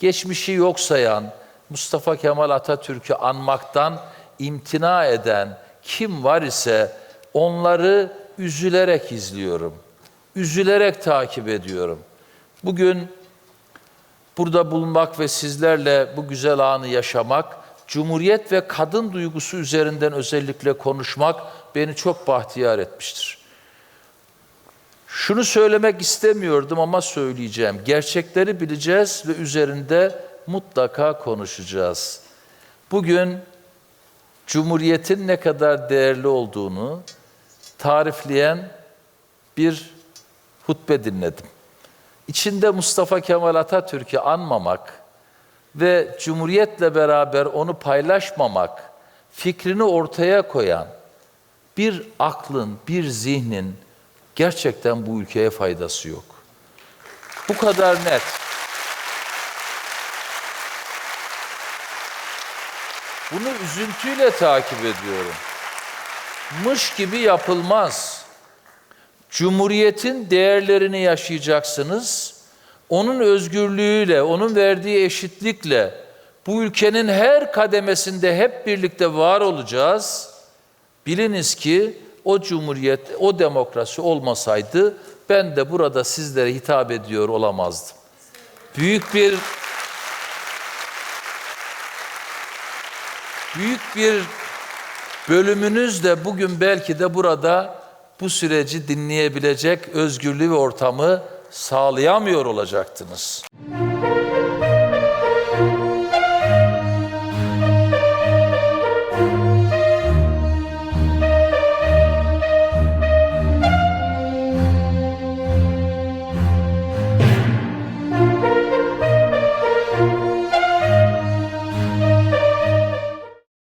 geçmişi yok sayan, Mustafa Kemal Atatürk'ü anmaktan imtina eden kim var ise onları üzülerek izliyorum. Üzülerek takip ediyorum. Bugün burada bulunmak ve sizlerle bu güzel anı yaşamak, Cumhuriyet ve kadın duygusu üzerinden özellikle konuşmak beni çok bahtiyar etmiştir. Şunu söylemek istemiyordum ama söyleyeceğim. Gerçekleri bileceğiz ve üzerinde mutlaka konuşacağız. Bugün Cumhuriyet'in ne kadar değerli olduğunu tarifleyen bir hutbe dinledim. İçinde Mustafa Kemal Atatürk'ü anmamak ve Cumhuriyet'le beraber onu paylaşmamak, fikrini ortaya koyan bir aklın, bir zihnin gerçekten bu ülkeye faydası yok. Bu kadar net. Bunu üzüntüyle takip ediyorum. Mış gibi yapılmaz. Cumhuriyetin değerlerini yaşayacaksınız. Onun özgürlüğüyle, onun verdiği eşitlikle bu ülkenin her kademesinde hep birlikte var olacağız. Biliniz ki o cumhuriyet, o demokrasi olmasaydı ben de burada sizlere hitap ediyor olamazdım. Büyük bir büyük bir bölümünüz de bugün belki de burada bu süreci dinleyebilecek özgürlüğü ve ortamı sağlayamıyor olacaktınız.